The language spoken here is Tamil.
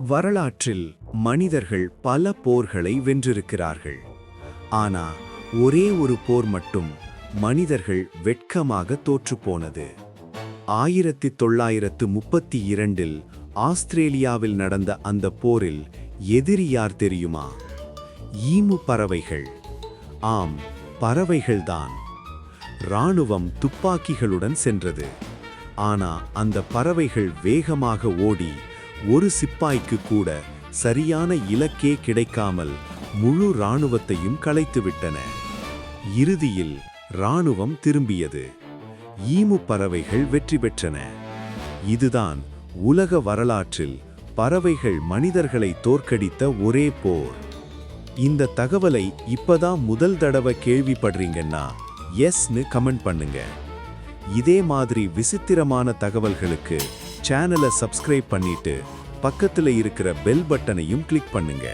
வரலாற்றில் மனிதர்கள் பல போர்களை வென்றிருக்கிறார்கள். ஆனா ஒரே ஒரு போர் மட்டும் மனிதர்கள் வெட்கமாக தோற்றுப்போனது. ஆயிரத்தி தொள்ளாயிரத்து முப்பத்தி இரண்டில் ஆஸ்திரேலியாவில் நடந்த அந்த போரில் எதிரி யார் தெரியுமா? ஈமு பறவைகள். ஆம் பறவைகள்தான். இராணுவம் துப்பாக்கிகளுடன் சென்றது. ஆனா அந்த பறவைகள் வேகமாக ஓடி ஒரு சிப்பாய்க்கு கூட சரியான இலக்கே கிடைக்காமல் முழு இராணுவத்தையும் களைத்துவிட்டன. இறுதியில் ராணுவம் திரும்பியது. ஈமு பறவைகள் வெற்றி பெற்றன. இதுதான் உலக வரலாற்றில் பறவைகள் மனிதர்களை தோற்கடித்த ஒரே போர். இந்த தகவலை இப்பதான் முதல் தடவை கேள்விப்படுறீங்கன்னா எஸ்னு கமெண்ட் பண்ணுங்க. இதே மாதிரி விசித்திரமான தகவல்களுக்கு சேனலை சப்ஸ்கிரைப் பண்ணிட்டு பக்கத்துல இருக்கிற பெல் பட்டனையும் கிளிக் பண்ணுங்க.